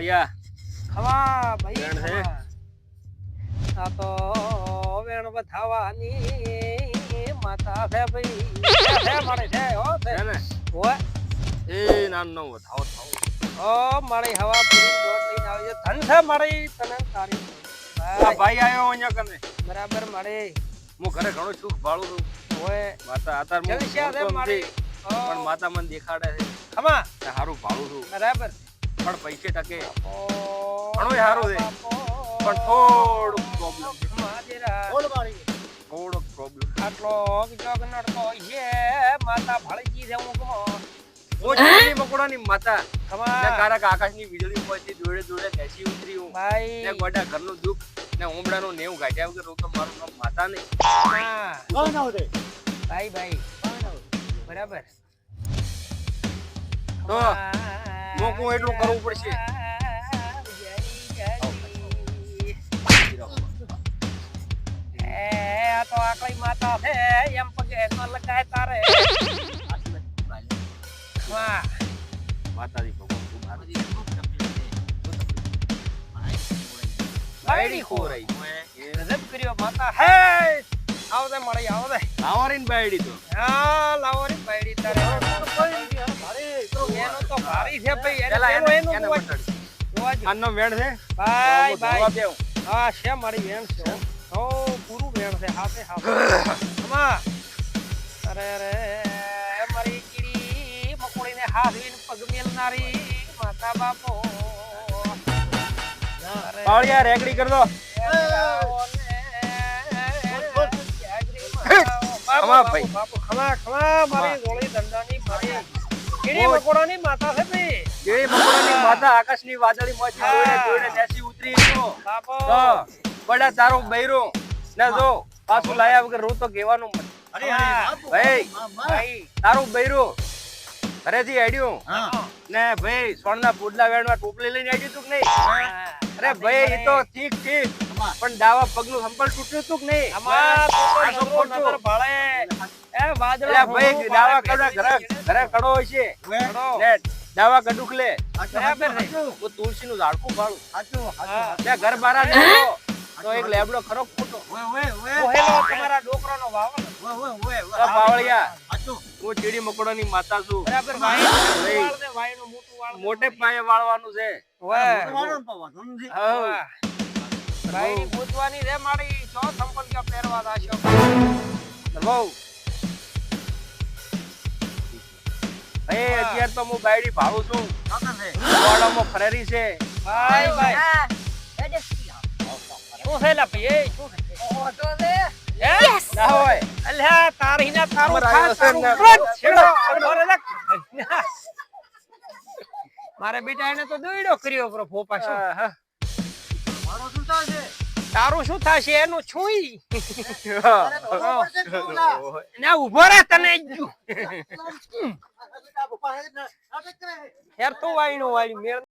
પાવળિયા ખવા ભાઈ છે? આ તો વેણ વધાવાની માતા છે ભાઈ. છે, મારે છે હો છે. ને? ઓય એ નાનો વધાવો થાવો. ઓ મારી હવા પૂરી દોડ લઈને આવી છે. ધન છે મારી તને તારી. આ ભાઈ, આવ્યો અહીંયા કને? બરાબર મારી. હું ઘરે ઘણું સુખ ભાળું છું. ઓય માતા આતાર હું છે મારી. પણ માતા મને દેખાડે છે. ખમા. હારું ભાળું છું. બરાબર. પણ પૈસે ટકે. ઘણો હારું છે. પણ થોડુંક પ્રોબ્લેમ થોડોક પ્રોબ્લેમ આટલો જોગ નડતો છે માતા ભળજી છે હું કમો હું મકોડાની માતા. ને કારક આકાશની વીજળી પરથી દોડે દોડે બેસી ઉતરી હું. ભાઈ. ને ગોડા ઘરનું દુઃખ ને ઉમડાનું નેવું ગાઢ્યા વગર હું તો મારું નામ માતા નહીં. ભાઈ ભાઈ. બરાબર. તો મોકું એટલું કરવું પડશે. તો આકળી માતા છે એમ પગે ન લગાય તારે વાહ માતાજી ભગવાન ખૂબ. બાયડી ખોરાઈ. ગજબ કર્યો માતા હે આવદે મળી આવદે લાવારીને બાયડી તો હા લાવો રે બાયડી તારે તો ભારી છે ભાઈ એને પેલા એનું એને જોવા બતાડ. જોવા જો. આનો વેણ છે ભાઈ તો હું ધોવા ભાઈ બેહું. હા છે મારી વેણ છે હો. હો પૂરું વેણ છે હાથે હાથે અમા અરે અરે મારી કીડી મકોડીને હાથ પગ મેલનારી માતા બાપો રેકડી કર દો ખમા ભાઈ. ખમા ખમા મારી ગોળી ધંધાની મારી. મકોડાની માતા છે ભાઈ જેવી મકોડાની માતા આકાશની વાદળી માંથી હા. દોડે દોડે ઉતરી તો બાપો બડા તારું બૈરું. ને જો પાછું લાયા વગર હું તો કહેવાનું મત હા. ભાઈ ભાઈ તારું બૈરું. ઘરેથી આડ્યું ને ભાઈ સોનના પુડલા વેણવા ટોપલી લઈને આડ્યું તું કે નહીં? અરે ભાઈ એ તો ઠીક ઠીક. પણ દાવા પગલું સંપલ તૂટ્યું તું કે નહીં? ભાળે. એ વાદળો એટલે ભાઈ દાવા કડા ઘરે ઘરે કડો હોય છે. કડો. દાવા કડુક બરાબર છે. હું તુલસી નું ઝાડકું પાડું હા. ત્યાં ઘર બારા નીકળો તો એક લેબડો ખરો ખોટો? કોહેલો તમારા ડોકરાનો વાવલ. તો પાવળિયા. હું ચીડી મકોડાની માતા છું. બરાબર ભાઈ. વાળ ને મોટું વાળ મોટે પાયે વાળવાનું છે. વાહ. ભાઈની પૂછવાની રે મારી ચો સંપલ ક્યાં પહેરવા દાશો બહુ એ અત્યારે તો હું બાયડી ભાડું છું. વાડામાં ફરેરી છે. ભાઈ. ભાઈ શું છે લા ભાઈ? એ શું છે? ના હોય. અલ્યા તારી ના તારું ખાસ છે. મારે બેટા એને તો દોયડો કર્યો પ્રો ફોપા શું? આહા. તારું શું થશે? એનું છુઈ. ના ઊભો રે તને. યાર તું વાયણું વાળી મેળ